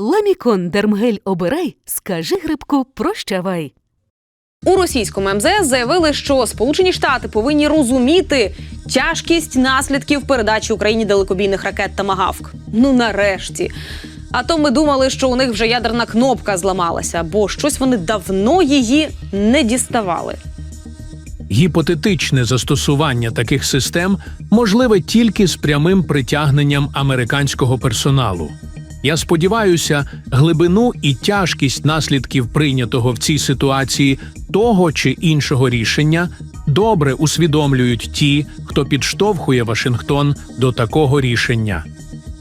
Ламікон Дермгель обирай, скажи грибку прощавай. У російському МЗС заявили, що Сполучені Штати повинні розуміти тяжкість наслідків передачі Україні далекобійних ракет Тамагавк. Ну нарешті. А то ми думали, що у них вже ядерна кнопка зламалася, бо щось вони давно її не діставали. Гіпотетичне застосування таких систем можливе тільки з прямим притягненням американського персоналу. Я сподіваюся, глибину і тяжкість наслідків прийнятого в цій ситуації того чи іншого рішення добре усвідомлюють ті, хто підштовхує Вашингтон до такого рішення.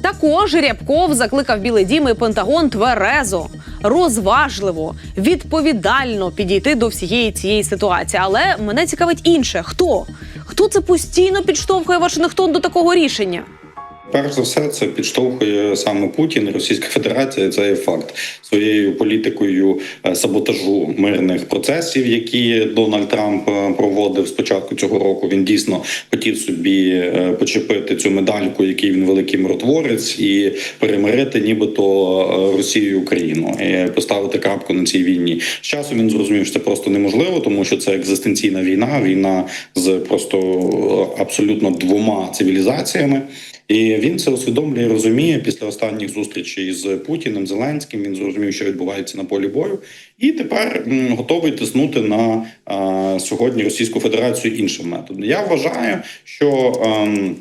Також Рябков закликав Білий Дім і Пентагон тверезо, розважливо, відповідально підійти до всієї цієї ситуації. Але мене цікавить інше: хто? Хто це постійно підштовхує Вашингтон до такого рішення? Перш за все, це підштовхує саме Путін Російська Федерація. Це є факт своєю політикою е, саботажу мирних процесів, які Дональд Трамп е, проводив з початку цього року. Він дійсно хотів собі е, почепити цю медальку, який він великий миротворець, і перемирити, нібито Росію і Україну, і поставити крапку на цій війні. З часом він зрозумів, що це просто неможливо, тому що це екзистенційна війна, війна з просто абсолютно двома цивілізаціями. І він це усвідомлює розуміє після останніх зустрічей з Путіним Зеленським. Він зрозумів, що відбувається на полі бою, і тепер готовий тиснути на а, сьогодні Російську Федерацію іншим методом. Я вважаю, що ем,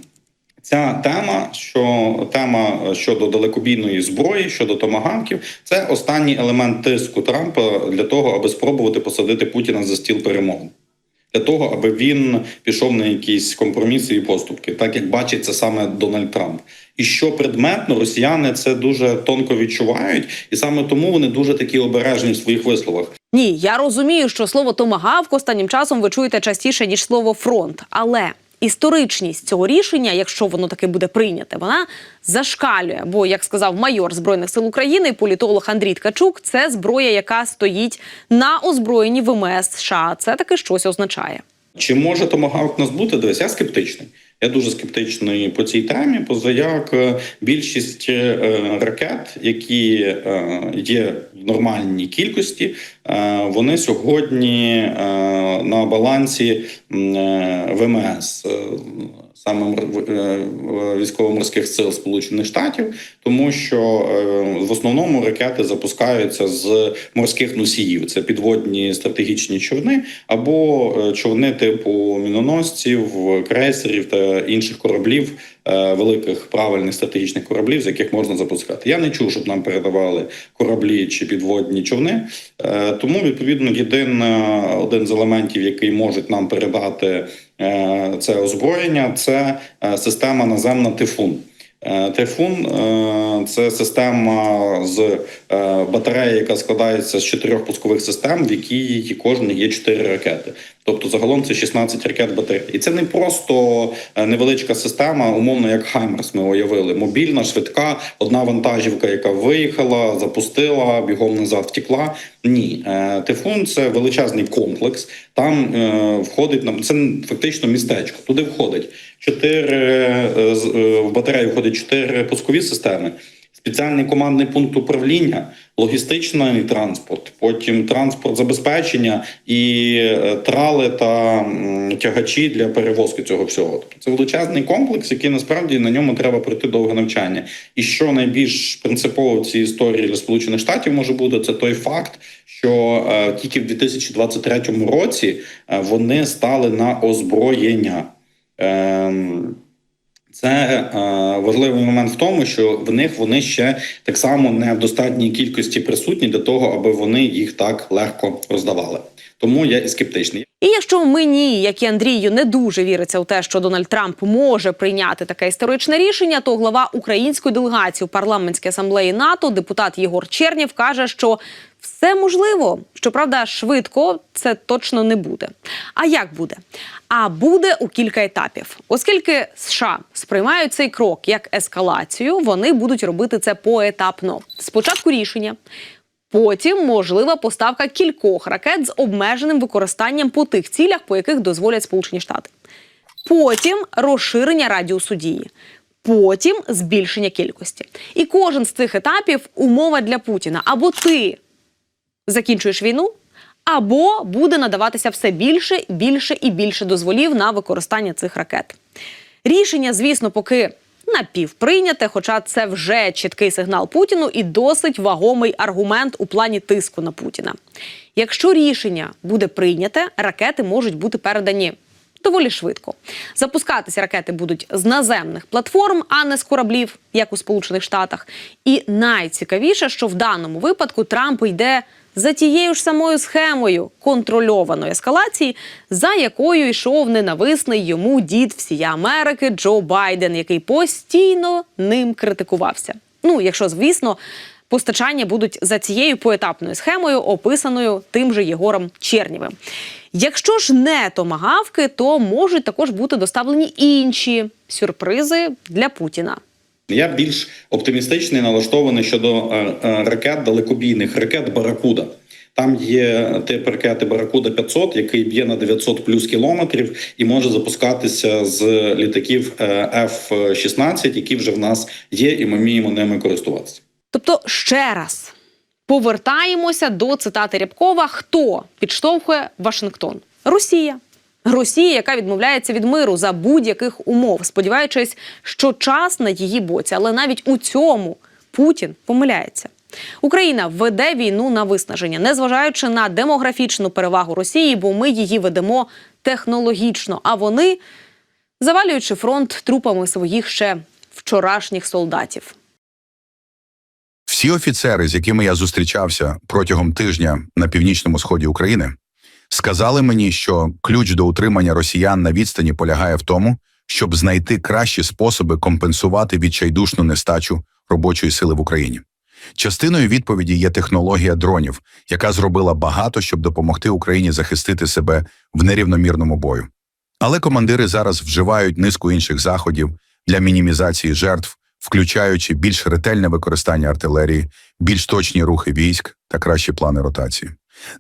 Ця тема, що тема щодо далекобійної зброї, щодо томагавків, це останній елемент тиску Трампа для того, аби спробувати посадити Путіна за стіл перемовин. Для того, аби він пішов на якісь компроміси і поступки, так як бачить це саме Дональд Трамп. І що предметно росіяни це дуже тонко відчувають, і саме тому вони дуже такі обережні в своїх висловах. Ні, я розумію, що слово томагавк останнім часом ви чуєте частіше ніж слово фронт, але. Історичність цього рішення, якщо воно таки буде прийняте, вона зашкалює. Бо, як сказав майор збройних сил України, політолог Андрій Ткачук, це зброя, яка стоїть на озброєнні ВМС США. Це таки щось означає. Чи може томагавк нас бути? Дивись, я скептичний. Я дуже скептичний по цій темі, поза як е, більшість е, ракет, які е, є в нормальній кількості, вони сьогодні на балансі ВМС. Саме мор- військово-морських сил Сполучених Штатів, тому що е, в основному ракети запускаються з морських носіїв. Це підводні стратегічні човни або е, човни типу міноносців, крейсерів та інших кораблів, великих правильних стратегічних кораблів, з яких можна запускати. Я не чув, щоб нам передавали кораблі чи підводні човни. Е, Тому відповідно єдин е, один з елементів, який можуть нам передати е, це озброєння, це е, система наземна тифун. Е, Тайфун е, це система з е, батареї, яка складається з чотирьох пускових систем, в якій кожен є чотири ракети. Тобто загалом це 16 ракет батарей. І це не просто е, невеличка система, умовно як Хаймерс. Ми уявили. Мобільна, швидка, одна вантажівка, яка виїхала, запустила, бігом назад втекла. Ні, Е, Тифун це величезний комплекс. Там е, входить нам це фактично містечко. Туди входить чотири в батарею входить чотири пускові системи. Спеціальний командний пункт управління, логістичний транспорт, потім транспорт забезпечення і е, трали та тягачі для перевозки цього всього. Тобто це величезний комплекс, який насправді на ньому треба пройти довге навчання. І що найбільш принципово в цій історії для Сполучених Штатів може бути, це той факт, що е, тільки в 2023 році е, вони стали на озброєння. Ем, це е, важливий момент в тому, що в них вони ще так само не в достатній кількості присутні для того, аби вони їх так легко роздавали. Тому я і скептичний. І якщо мені, як і Андрію, не дуже віриться у те, що Дональд Трамп може прийняти таке історичне рішення, то глава української делегації у парламентській асамблеї НАТО, депутат Єгор Чернєв, каже, що все можливо. Щоправда, швидко це точно не буде. А як буде? А буде у кілька етапів, оскільки США сприймають цей крок як ескалацію, вони будуть робити це поетапно. Спочатку рішення. Потім можлива поставка кількох ракет з обмеженим використанням по тих цілях, по яких дозволять Сполучені Штати. Потім розширення радіусу дії. потім збільшення кількості. І кожен з цих етапів умова для Путіна. Або ти закінчуєш війну, або буде надаватися все більше, більше і більше дозволів на використання цих ракет. Рішення, звісно, поки напівприйняте, хоча це вже чіткий сигнал Путіну і досить вагомий аргумент у плані тиску на Путіна. Якщо рішення буде прийняте, ракети можуть бути передані. Доволі швидко запускатися ракети будуть з наземних платформ, а не з кораблів, як у Сполучених Штатах. І найцікавіше, що в даному випадку Трамп йде за тією ж самою схемою контрольованої ескалації, за якою йшов ненависний йому дід всія Америки Джо Байден, який постійно ним критикувався. Ну, якщо звісно. Постачання будуть за цією поетапною схемою, описаною тим же Єгором Чернєвим. Якщо ж не томагавки, то можуть також бути доставлені інші сюрпризи для Путіна. Я більш оптимістичний налаштований щодо е, е, ракет далекобійних ракет Баракуда. Там є тип ракети Баракуда 500, який б'є на 900 плюс кілометрів і може запускатися з літаків е, F-16, які вже в нас є, і ми вміємо ними користуватися. Тобто, ще раз повертаємося до цитати Рябкова: хто підштовхує Вашингтон? Росія. Росія, яка відмовляється від миру за будь-яких умов, сподіваючись, що час на її боці, але навіть у цьому Путін помиляється. Україна веде війну на виснаження, незважаючи на демографічну перевагу Росії, бо ми її ведемо технологічно. А вони завалюючи фронт трупами своїх ще вчорашніх солдатів. Всі офіцери, з якими я зустрічався протягом тижня на північному сході України, сказали мені, що ключ до утримання росіян на відстані полягає в тому, щоб знайти кращі способи компенсувати відчайдушну нестачу робочої сили в Україні. Частиною відповіді є технологія дронів, яка зробила багато, щоб допомогти Україні захистити себе в нерівномірному бою. Але командири зараз вживають низку інших заходів для мінімізації жертв, включаючи більш ретельне використання артилерії, більш точні рухи військ та кращі плани ротації.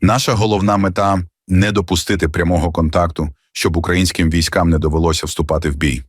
Наша головна мета не допустити прямого контакту, щоб українським військам не довелося вступати в бій,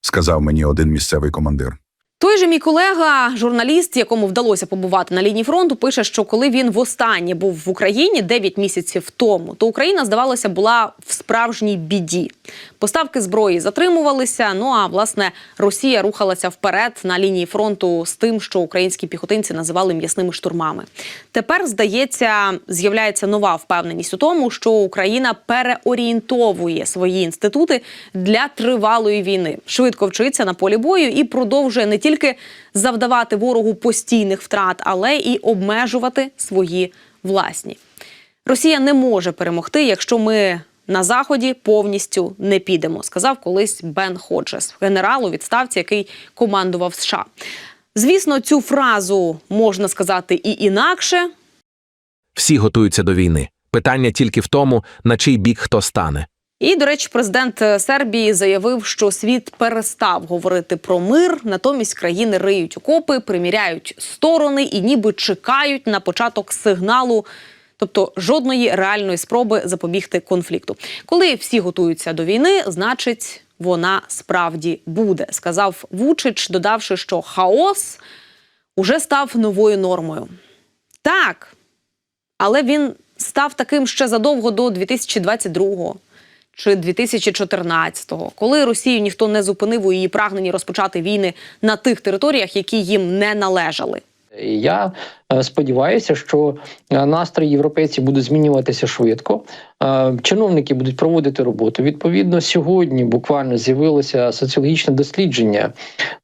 сказав мені один місцевий командир. Той же мій колега, журналіст, якому вдалося побувати на лінії фронту, пише, що коли він востаннє був в Україні 9 місяців тому, то Україна, здавалося, була в справжній біді. Поставки зброї затримувалися. Ну а власне Росія рухалася вперед на лінії фронту з тим, що українські піхотинці називали м'ясними штурмами. Тепер здається, з'являється нова впевненість у тому, що Україна переорієнтовує свої інститути для тривалої війни, швидко вчиться на полі бою і продовжує не тільки завдавати ворогу постійних втрат, але і обмежувати свої власні. Росія не може перемогти, якщо ми на заході повністю не підемо, сказав колись Бен Ходжес, генерал у відставці, який командував США. Звісно, цю фразу можна сказати і інакше. Всі готуються до війни. Питання тільки в тому, на чий бік хто стане. І, до речі, президент е, Сербії заявив, що світ перестав говорити про мир, натомість країни риють окопи, приміряють сторони і ніби чекають на початок сигналу. Тобто жодної реальної спроби запобігти конфлікту. Коли всі готуються до війни, значить вона справді буде, сказав Вучич, додавши, що хаос уже став новою нормою. Так, але він став таким ще задовго до 2022-го чи 2014-го, коли Росію ніхто не зупинив у її прагненні розпочати війни на тих територіях, які їм не належали. Я е, сподіваюся, що е, настрої європейців будуть змінюватися швидко. Чиновники будуть проводити роботу. Відповідно, сьогодні буквально з'явилося соціологічне дослідження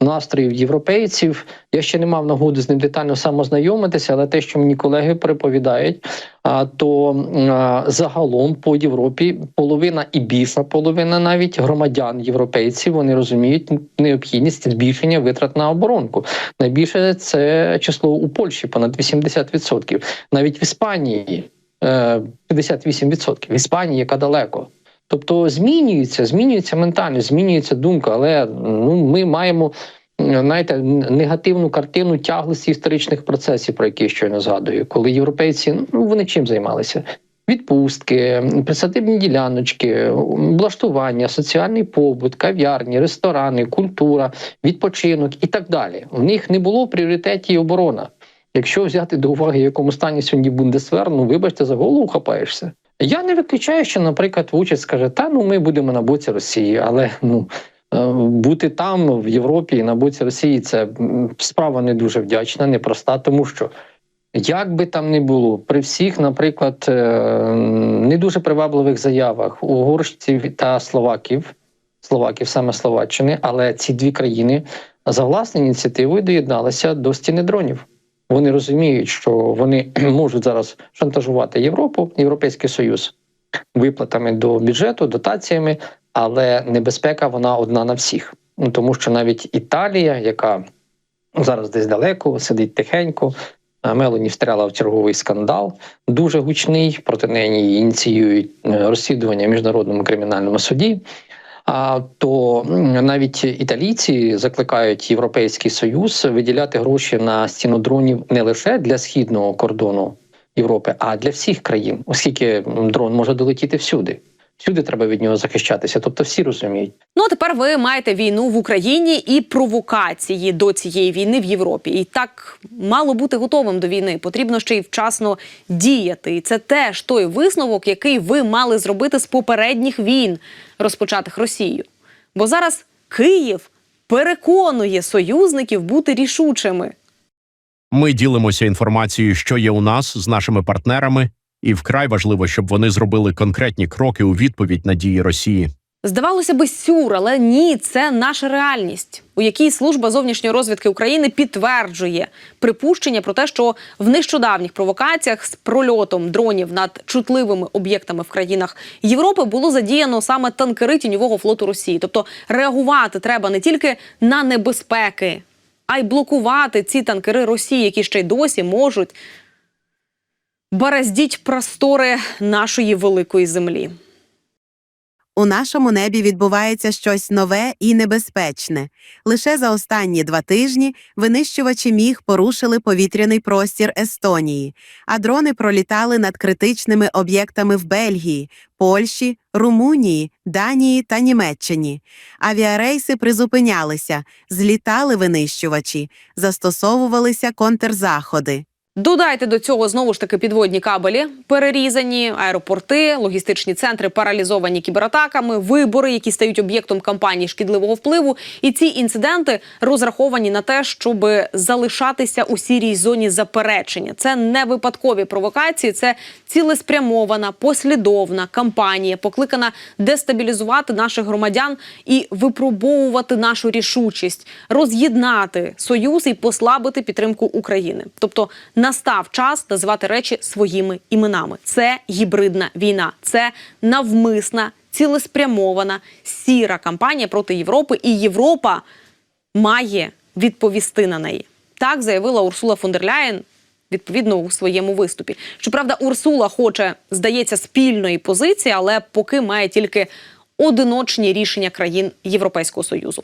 настроїв європейців. Я ще не мав нагоди з ним детально самознайомитися, але те, що мені колеги переповідають, а, то загалом по Європі половина і більша половина навіть громадян європейців вони розуміють необхідність збільшення витрат на оборонку. Найбільше це число у Польщі, понад 80%. Навіть в Іспанії 58%. В Іспанії, яка далеко. Тобто змінюється, змінюється ментальність, змінюється думка, але ну ми маємо. Знаєте, негативну картину тяглості історичних процесів, про які я щойно згадую, коли європейці ну вони чим займалися? відпустки, присадибні діляночки, облаштування, соціальний побут, кав'ярні, ресторани, культура, відпочинок і так далі. У них не було в пріоритеті оборона. Якщо взяти до уваги, в якому стані сьогодні Бундесвер, ну вибачте, за голову хапаєшся. Я не виключаю, що, наприклад, Вучець скаже, та ну ми будемо на боці Росії, але ну. е, Бути там в Європі на боці Росії це справа не дуже вдячна, непроста, тому що як би там не було, при всіх, наприклад, е, не дуже привабливих заявах угорщиків та словаків, словаків саме Словаччини, але ці дві країни за власною ініціативою доєдналися до стіни дронів. Вони розуміють, що вони можуть зараз шантажувати Європу, Європейський Союз виплатами до бюджету, дотаціями, але небезпека вона одна на всіх. Ну тому що навіть Італія, яка зараз десь далеко, сидить тихенько. Мелоні встряла в черговий скандал, дуже гучний. Проти неї ініціюють е, розслідування в міжнародному кримінальному суді. То навіть італійці закликають Європейський Союз виділяти гроші на стіну дронів не лише для східного кордону Європи, а для всіх країн, оскільки дрон може долетіти всюди. Всюди треба від нього захищатися. Тобто всі розуміють. Ну а тепер ви маєте війну в Україні і провокації до цієї війни в Європі. І так мало бути готовим до війни. Потрібно ще й вчасно діяти. І це теж той висновок, який ви мали зробити з попередніх війн, розпочатих Росією. Бо зараз Київ переконує союзників бути рішучими. Ми ділимося інформацією, що є у нас з нашими партнерами, і вкрай важливо, щоб вони зробили конкретні кроки у відповідь на дії Росії. Здавалося би, сюр, але ні, це наша реальність, у якій служба зовнішньої розвідки України підтверджує припущення про те, що в нещодавніх провокаціях з прольотом дронів над чутливими об'єктами в країнах Європи було задіяно саме танкери тіньового флоту Росії. Тобто реагувати треба не тільки на небезпеки, а й блокувати ці танкери Росії, які ще й досі можуть бороздіть простори нашої великої землі. У нашому небі відбувається щось нове і небезпечне. Лише за останні два тижні винищувачі міг порушили повітряний простір Естонії, а дрони пролітали над критичними об'єктами в Бельгії, Польщі, Румунії, Данії та Німеччині. Авіарейси призупинялися, злітали винищувачі, застосовувалися контрзаходи. Додайте до цього знову ж таки підводні кабелі, перерізані, аеропорти, логістичні центри паралізовані кібератаками, вибори, які стають об'єктом кампанії шкідливого впливу. І ці інциденти розраховані на те, щоб залишатися у сірій зоні заперечення. Це не випадкові провокації, це цілеспрямована, послідовна кампанія, покликана дестабілізувати наших громадян і випробовувати нашу рішучість, роз'єднати союз і послабити підтримку України. Тобто настав час називати речі своїми іменами. Це гібридна війна, це навмисна, цілеспрямована сіра кампанія проти Європи, і Європа має відповісти на неї. Так заявила Урсула фон дер Ляєн відповідно у своєму виступі. Щоправда, Урсула хоче, здається, спільної позиції, але поки має тільки одиночні рішення країн Європейського союзу.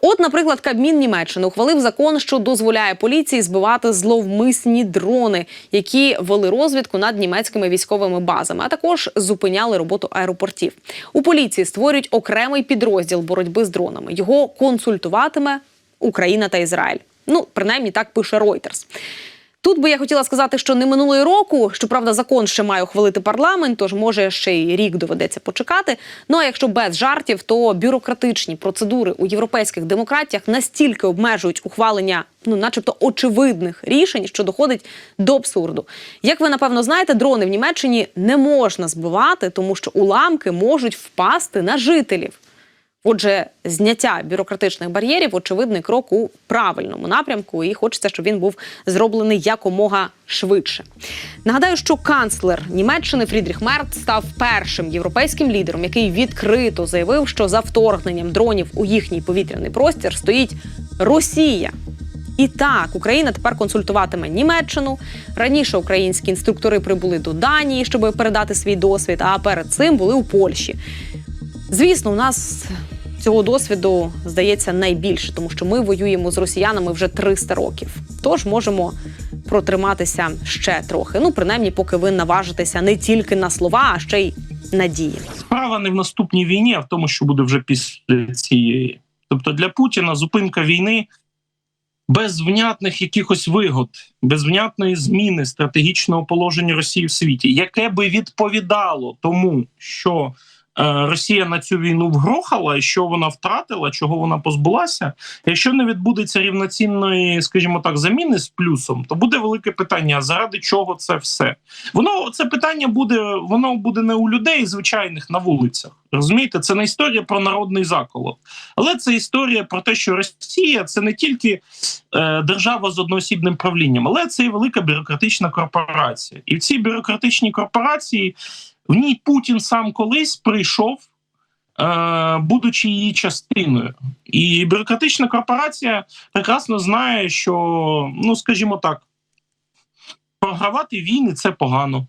От, наприклад, Кабмін Німеччини ухвалив закон, що дозволяє поліції збивати зловмисні дрони, які вели розвідку над німецькими військовими базами, а також зупиняли роботу аеропортів. У поліції створюють окремий підрозділ боротьби з дронами. Його консультуватиме Україна та Ізраїль. Ну, принаймні так пише Reuters. Тут би я хотіла сказати, що не минулої року, щоправда, закон ще має ухвалити парламент, тож може ще й рік доведеться почекати. Ну а якщо без жартів, то бюрократичні процедури у європейських демократіях настільки обмежують ухвалення, ну, начебто, очевидних рішень, що доходить до абсурду. Як ви напевно знаєте, дрони в Німеччині не можна збивати, тому що уламки можуть впасти на жителів. Отже, зняття бюрократичних бар'єрів очевидний крок у правильному напрямку, і хочеться, щоб він був зроблений якомога швидше. Нагадаю, що канцлер Німеччини Фрідріх Мерц став першим європейським лідером, який відкрито заявив, що за вторгненням дронів у їхній повітряний простір стоїть Росія. І так, Україна тепер консультуватиме Німеччину. Раніше українські інструктори прибули до Данії, щоб передати свій досвід. А перед цим були у Польщі. Звісно, у нас цього досвіду здається найбільше, тому що ми воюємо з росіянами вже 300 років. Тож можемо протриматися ще трохи. Ну, принаймні, поки ви наважитеся не тільки на слова, а ще й на дії. Справа не в наступній війні, а в тому, що буде вже після цієї. Тобто для Путіна зупинка війни без внятних якихось вигод, без внятної зміни стратегічного положення Росії в світі, яке би відповідало тому, що Росія на цю війну вгрохала, що вона втратила, чого вона позбулася. Якщо не відбудеться рівноцінної, скажімо так, заміни з плюсом, то буде велике питання: заради чого це все? Воно це питання буде, воно буде не у людей звичайних на вулицях. Розумієте, це не історія про народний заколот, але це історія про те, що Росія це не тільки е, держава з одноосібним правлінням, але це і велика бюрократична корпорація. І в цій бюрократичній корпорації в ній Путін сам колись прийшов, е, будучи її частиною. І бюрократична корпорація прекрасно знає, що, ну скажімо так, програвати війни це погано.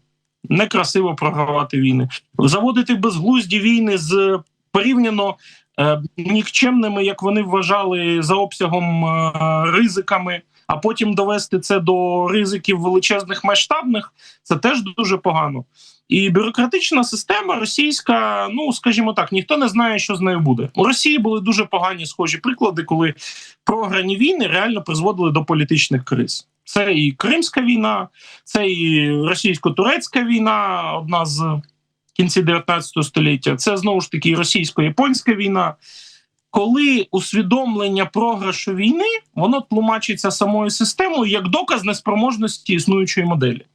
Некрасиво програвати війни. Заводити безглузді війни з порівняно е, нікчемними, як вони вважали, за обсягом е, ризиками, а потім довести це до ризиків величезних масштабних, це теж дуже погано. І бюрократична система російська, ну скажімо так, ніхто не знає, що з нею буде. У Росії були дуже погані схожі приклади, коли програні війни реально призводили до політичних криз. Це і Кримська війна, це і російсько-турецька війна, одна з кінці 19 століття. Це знову ж таки російсько-японська війна. Коли усвідомлення програшу війни воно тлумачиться самою системою як доказ неспроможності існуючої моделі.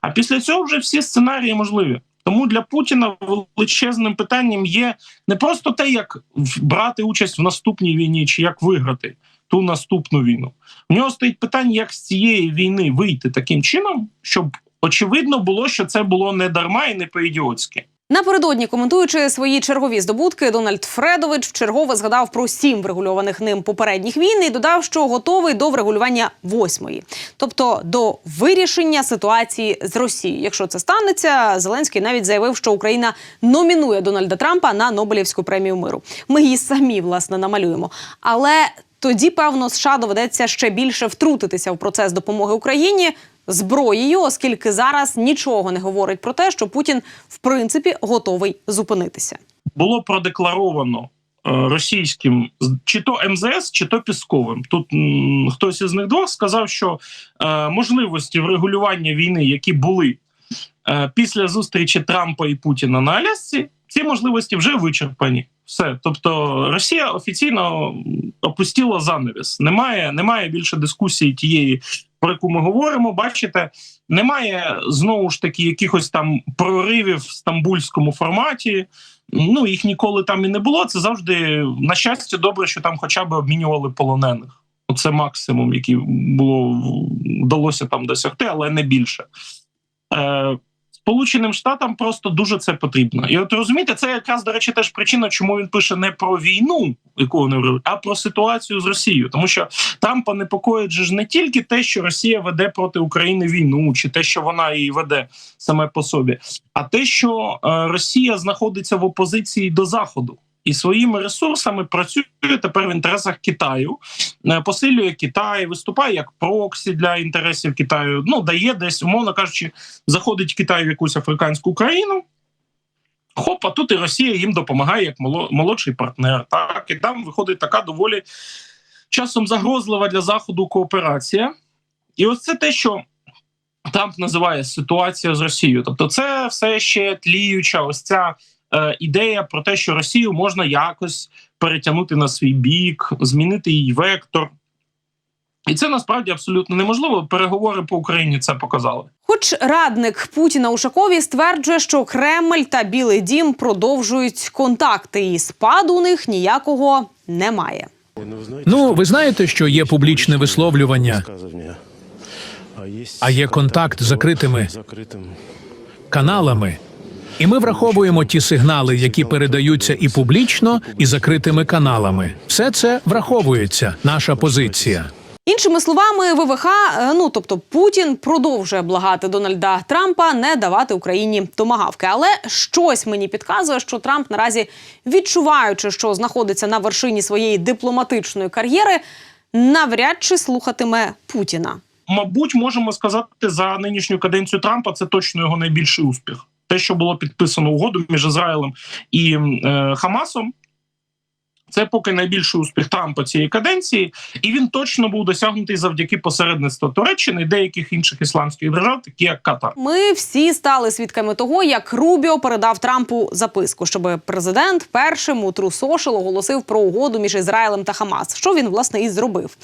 А після цього вже всі сценарії можливі. Тому для Путіна величезним питанням є не просто те, як брати участь в наступній війні, чи як виграти ту наступну війну. В нього стоїть питання, як з цієї війни вийти таким чином, щоб очевидно було, що це було не дарма і не по-ідіотськи. Напередодні коментуючи свої чергові здобутки, Дональд Фредович вчергове згадав про сім врегульованих ним попередніх війн і додав, що готовий до врегулювання восьмої, тобто до вирішення ситуації з Росією. Якщо це станеться, Зеленський навіть заявив, що Україна номінує Дональда Трампа на Нобелівську премію миру. Ми її самі власне намалюємо. Але тоді, певно, США доведеться ще більше втрутитися в процес допомоги Україні зброєю, оскільки зараз нічого не говорить про те, що Путін в принципі готовий зупинитися. було продекларовано е, російським чи то МЗС, чи то Пісковим. Тут хтось із них двох сказав, що е, можливості врегулювання війни, які були е, після зустрічі Трампа і Путіна на Алясці, ці можливості вже вичерпані. Все, тобто Росія офіційно опустила занавіс. Немає, немає більше дискусії тієї, про яку ми говоримо. Бачите, немає знову ж таки якихось там проривів в стамбульському форматі. Ну їх ніколи там і не було. Це завжди на щастя, добре, що там хоча б обмінювали полонених. Оце максимум, який було вдалося там досягти, але не більше. Е, Сполученим Штатам просто дуже це потрібно. І от розумієте, це якраз, до речі, теж причина, чому він пише не про війну, яку вони говорили, а про ситуацію з Росією. Тому що там понепокоїть ж не тільки те, що Росія веде проти України війну, чи те, що вона її веде саме по собі, а те, що е, Росія знаходиться в опозиції до Заходу. І своїми ресурсами працює тепер в інтересах Китаю, е, посилює Китай, виступає як проксі для інтересів Китаю. Ну дає десь, умовно кажучи, заходить Китай в якусь африканську країну. Хоп, а тут і Росія їм допомагає як молодший партнер. Так, і там виходить така доволі часом загрозлива для заходу кооперація. І ось це те, що Трамп називає ситуація з Росією. Тобто, це все ще тліюча, ось ця ідея про те, що Росію можна якось перетягнути на свій бік, змінити її вектор. І це насправді абсолютно неможливо. Переговори по Україні це показали. Хоч радник Путіна Ушакові стверджує, що Кремль та Білий Дім продовжують контакти, і спаду у них ніякого немає. Ну, ви знаєте, що є публічне висловлювання, а є контакт з закритими каналами. І ми враховуємо ті сигнали, які передаються і публічно, і закритими каналами. Все це враховується. Наша позиція. Іншими словами, ВВХ, е, ну тобто Путін продовжує благати Дональда Трампа не давати Україні томагавки. Але щось мені підказує, що Трамп наразі відчуваючи, що знаходиться на вершині своєї дипломатичної кар'єри, навряд чи слухатиме Путіна. мабуть, можемо сказати за нинішню каденцію Трампа, це точно його найбільший успіх. Те, що було підписано угоду між Ізраїлем і е, Хамасом, це поки найбільший успіх Трампа цієї каденції, і він точно був досягнутий завдяки посередництву Туреччини і деяких інших ісламських держав, такі як Катар. Ми всі стали свідками того, як Рубіо передав Трампу записку, щоб президент першим у Social оголосив про угоду між Ізраїлем та Хамас. Що він власне і зробив.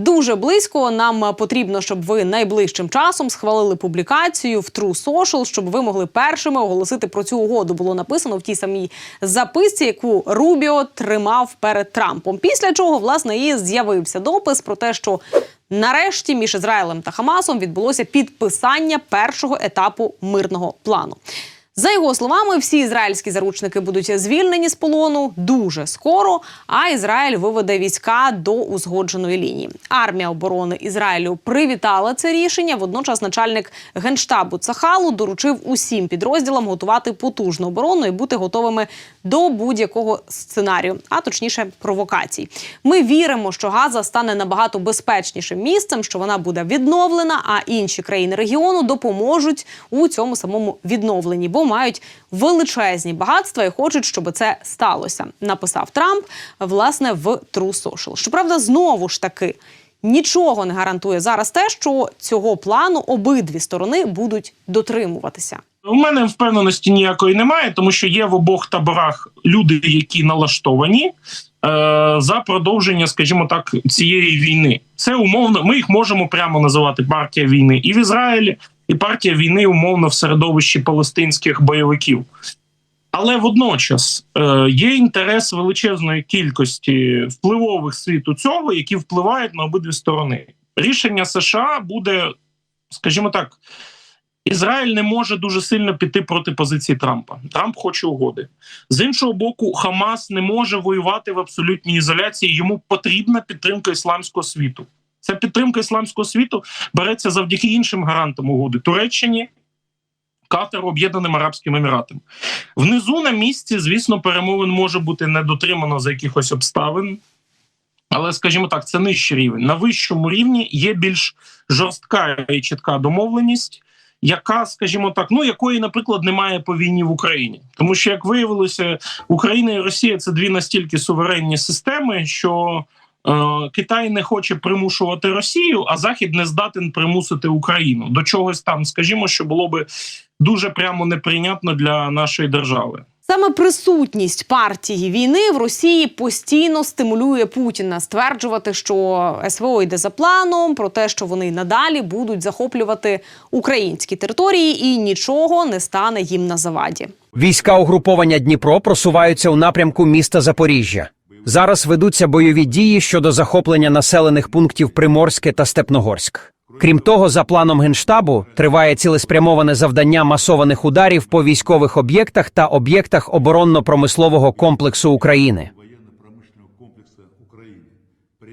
Дуже близько нам потрібно, щоб ви найближчим часом схвалили публікацію в True Social, щоб ви могли першими оголосити про цю угоду. Було написано в тій самій записці, яку Рубіо тримав перед Трампом. Після чого власне і з'явився допис про те, що нарешті між Ізраїлем та Хамасом відбулося підписання першого етапу мирного плану. За його словами, всі ізраїльські заручники будуть звільнені з полону дуже скоро. А Ізраїль виведе війська до узгодженої лінії. Армія оборони Ізраїлю привітала це рішення. Водночас, начальник генштабу Цахалу доручив усім підрозділам готувати потужну оборону і бути готовими до будь-якого сценарію, а точніше провокацій. Ми віримо, що Газа стане набагато безпечнішим місцем, що вона буде відновлена, а інші країни регіону допоможуть у цьому самому відновленні, бо мають величезні багатства і хочуть, щоб це сталося. Написав Трамп власне в True Social. Щоправда, знову ж таки. Нічого не гарантує зараз те, що цього плану обидві сторони будуть дотримуватися. У мене впевненості ніякої немає, тому що є в обох таборах люди, які налаштовані е, за продовження, скажімо так, цієї війни. Це умовно. Ми їх можемо прямо називати партія війни і в Ізраїлі, і партія війни умовно в середовищі палестинських бойовиків. Але водночас е, є інтерес величезної кількості впливових світу цього, які впливають на обидві сторони. Рішення США буде, скажімо так, Ізраїль не може дуже сильно піти проти позиції Трампа. Трамп хоче угоди. З іншого боку, Хамас не може воювати в абсолютній ізоляції. Йому потрібна підтримка ісламського світу. Ця підтримка ісламського світу береться завдяки іншим гарантам угоди Туреччині, Катару, Об'єднаним Арабським Еміратам. Внизу на місці, звісно, перемовин може бути не дотримано за якихось обставин. Але, скажімо так, це нижчий рівень. На вищому рівні є більш жорстка і чітка домовленість, яка, скажімо так, ну якої, наприклад, немає по війні в Україні, тому що як виявилося, Україна і Росія це дві настільки суверенні системи, що Китай не хоче примушувати Росію, а Захід не здатен примусити Україну до чогось там, скажімо, що було би дуже прямо неприйнятно для нашої держави. Саме присутність партії війни в Росії постійно стимулює Путіна стверджувати, що СВО йде за планом, про те, що вони надалі будуть захоплювати українські території, і нічого не стане їм на заваді. Війська угруповання Дніпро просуваються у напрямку міста Запоріжжя. Зараз ведуться бойові дії щодо захоплення населених пунктів Приморське та Степногорськ. Крім того, за планом генштабу триває цілеспрямоване завдання масованих ударів по військових об'єктах та об'єктах оборонно-промислового комплексу України.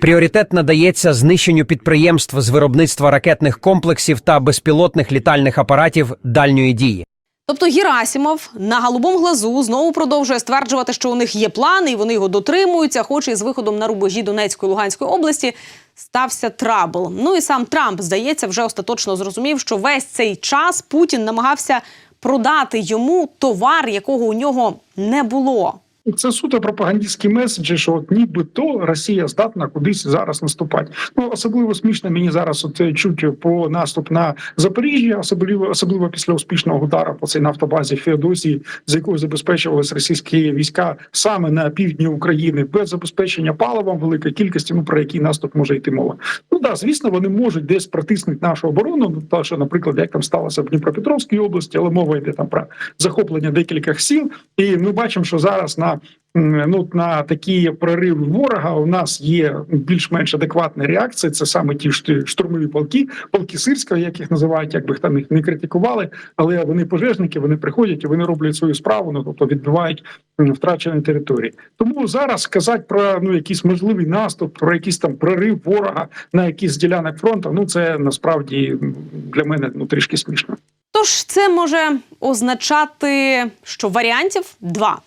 Пріоритет надається знищенню підприємств з виробництва ракетних комплексів та безпілотних літальних апаратів дальньої дії. Тобто Герасімов на голубому глазу знову продовжує стверджувати, що у них є плани, і вони його дотримуються. Хоч і з виходом на рубежі Донецької Луганської області стався трабл. Ну і сам Трамп здається вже остаточно зрозумів, що весь цей час Путін намагався продати йому товар, якого у нього не було. Це суто пропагандистські меседжі, що от нібито Росія здатна кудись зараз наступати. Ну особливо смішно мені зараз от е, чуть по наступ на Запоріжжя, особливо особливо після успішного удару по цій нафтобазі Феодосії, з якою забезпечувалися російські війська саме на півдні України, без забезпечення паливом великої кількості. Ну про який наступ може йти мова. Ну да, звісно, вони можуть десь протиснути нашу оборону. Ну та що, наприклад, як там сталося в Дніпропетровській області, але мова йде там про захоплення декількох сіл. І ми бачимо, що зараз на ну на такі прориви ворога у нас є більш-менш адекватна реакція. Це саме ті штурмові полки, полки Сирського, як їх називають, як би там їх не критикували, але вони пожежники, вони приходять і вони роблять свою справу, ну тобто відбивають втрачені території. Тому зараз сказати про ну якийсь можливий наступ, про якийсь там прорив ворога на якийсь ділянок фронту. Ну це насправді для мене ну трішки смішно. Тож це може означати, що варіантів два.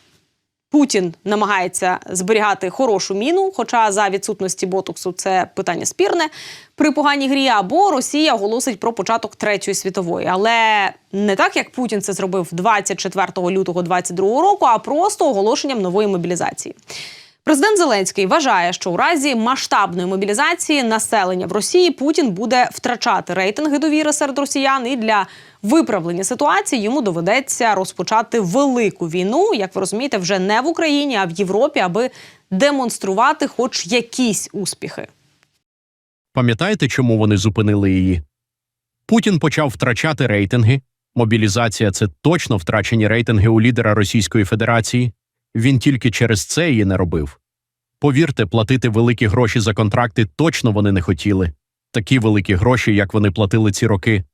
Путін намагається зберігати хорошу міну, хоча за відсутності ботоксу це питання спірне при поганій грі, або Росія оголосить про початок третьої світової, але не так як Путін це зробив 24 лютого 2022 року, а просто оголошенням нової мобілізації. Президент Зеленський вважає, що у разі масштабної мобілізації населення в Росії Путін буде втрачати рейтинги довіри серед росіян, і для виправлення ситуації йому доведеться розпочати велику війну, як ви розумієте, вже не в Україні, а в Європі, аби демонструвати хоч якісь успіхи. Пам'ятаєте, чому вони зупинили її? Путін почав втрачати рейтинги. Мобілізація це точно втрачені рейтинги у лідера Російської Федерації. Він тільки через це її не робив. Повірте, платити великі гроші за контракти точно вони не хотіли. Такі великі гроші, як вони платили ці роки.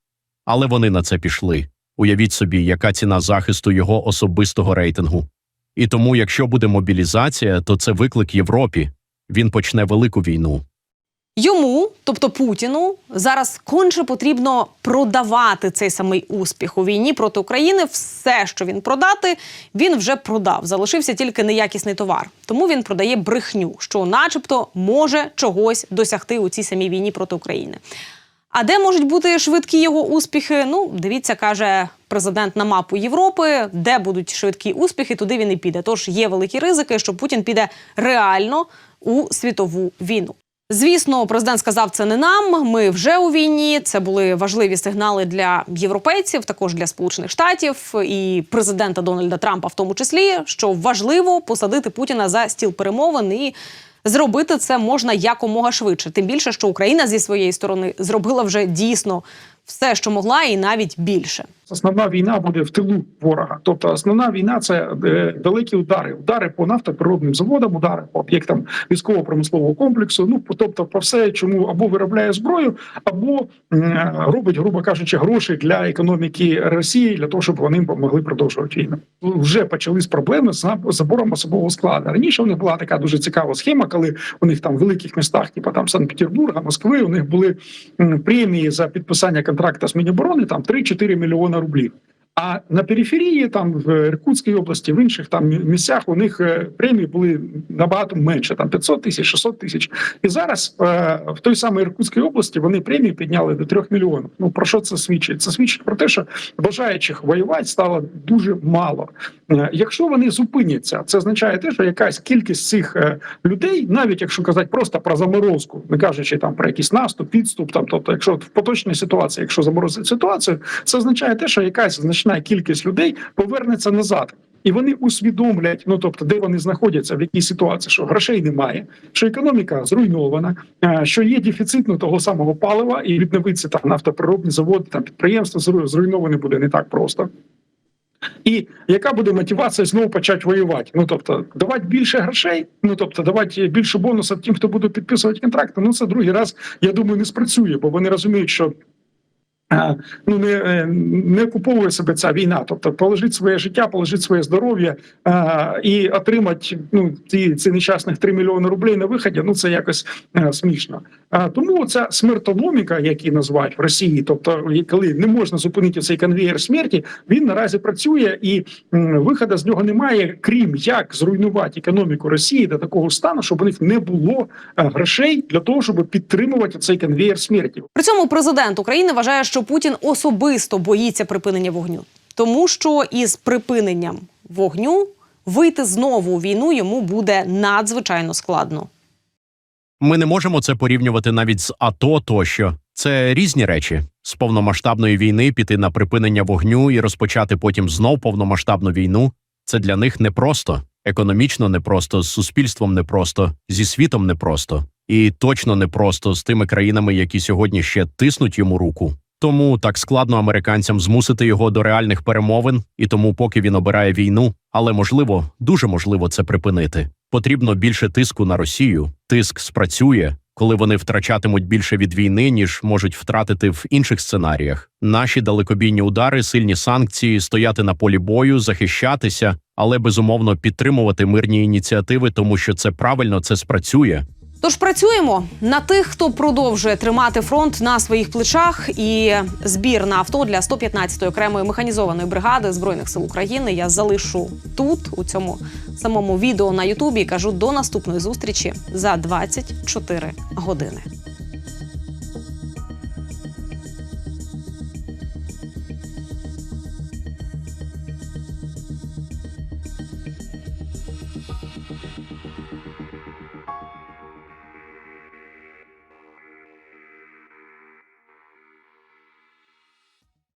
Але вони на це пішли. Уявіть собі, яка ціна захисту його особистого рейтингу. І тому, якщо буде мобілізація, то це виклик Європі. Він почне велику війну. Йому, тобто Путіну, зараз конче потрібно продавати цей самий успіх у війні проти України. Все, що він продати, він вже продав. Залишився тільки неякісний товар. Тому він продає брехню, що, начебто, може чогось досягти у цій самій війні проти України. А де можуть бути швидкі його успіхи? Ну, дивіться, каже президент на мапу Європи, де будуть швидкі успіхи, туди він і піде. Тож є великі ризики, що Путін піде реально у світову війну. Звісно, президент сказав це не нам. Ми вже у війні. Це були важливі сигнали для європейців, також для Сполучених Штатів і президента Дональда Трампа, в тому числі, що важливо посадити Путіна за стіл перемовин і зробити це можна якомога швидше. Тим більше, що Україна зі своєї сторони зробила вже дійсно все, що могла, і навіть більше. Основна війна буде в тилу ворога. Тобто, основна війна це е, великі удари, удари по нафтоприродним заводам, удари по об'єктам військово-промислового комплексу. Ну тобто, по все, чому або виробляє зброю, або робить, грубо кажучи, гроші для економіки Росії для того, щоб вони могли продовжувати війну. Вже почались проблеми з забором особового складу. Раніше у них була така дуже цікава схема, коли у них там в великих містах, типу там Санкт-Петербурга, Москви, у них були премії за підписання контракту з Міноборони там 3-4 мільйона рублів. А на периферії, там в Іркутській області, в інших там місцях, у них е, премії були набагато менше, там 500 тисяч, 600 тисяч. І зараз е, в той самій Іркутській області вони премії підняли до 3 мільйонів. Ну про що це свідчить? Це свідчить про те, що бажаючих воювати стало дуже мало. Е, Якщо вони зупиняться, це означає те, що якась кількість цих людей, навіть якщо казати просто про заморозку, не кажучи там про якийсь наступ, підступ, там, тобто, якщо в поточній ситуації, якщо заморозить ситуацію, це означає те, що якась значна кількість людей повернеться назад. І вони усвідомлять, ну тобто, де вони знаходяться, в якій ситуації, що грошей немає, що економіка зруйнована, е, що є дефіцит ну, того самого палива, і відновиться там нафтопереробні заводи, там підприємства зру- зруйновані буде не так просто. І яка буде мотивація знову почати воювати? Ну тобто, давати більше грошей, ну тобто, давати більше бонусів тим, хто буде підписувати контракти. Ну це другий раз, я думаю, не спрацює, бо вони розуміють, що. Ну, не, е, не куповує себе ця війна, тобто положить своє життя, положить своє здоров'я і отримати ну ці, ці нещасних 3 мільйони рублей на виході. Ну це якось е, смішно. Тому ця смертономіка, як її називають в Росії, тобто коли не можна зупинити цей конвеєр смерті, він наразі працює і виходу з нього немає, крім як зруйнувати економіку Росії до такого стану, щоб у них не було е, грошей для того, щоб підтримувати цей конвеєр смерті. При цьому президент України вважає, що Путін особисто боїться припинення вогню, тому що із припиненням вогню вийти знову у війну йому буде надзвичайно складно. Ми не можемо це порівнювати навіть з АТО тощо. Це різні речі. З повномасштабної війни піти на припинення вогню і розпочати потім знов повномасштабну війну. Це для них непросто, економічно непросто, з суспільством непросто, зі світом непросто, і точно непросто з тими країнами, які сьогодні ще тиснуть йому руку. Тому так складно американцям змусити його до реальних перемовин, і тому, поки він обирає війну, але можливо, дуже можливо це припинити. Потрібно більше тиску на Росію. Тиск спрацює, коли вони втрачатимуть більше від війни, ніж можуть втратити в інших сценаріях. Наші далекобійні удари, сильні санкції, стояти на полі бою, захищатися, але безумовно підтримувати мирні ініціативи, тому що це правильно це спрацює. Тож працюємо на тих, хто продовжує тримати фронт на своїх плечах. І збір на авто для 115-ї окремої механізованої бригади збройних сил України я залишу тут, у цьому самому відео на Ютубі. Кажу до наступної зустрічі за 24 години.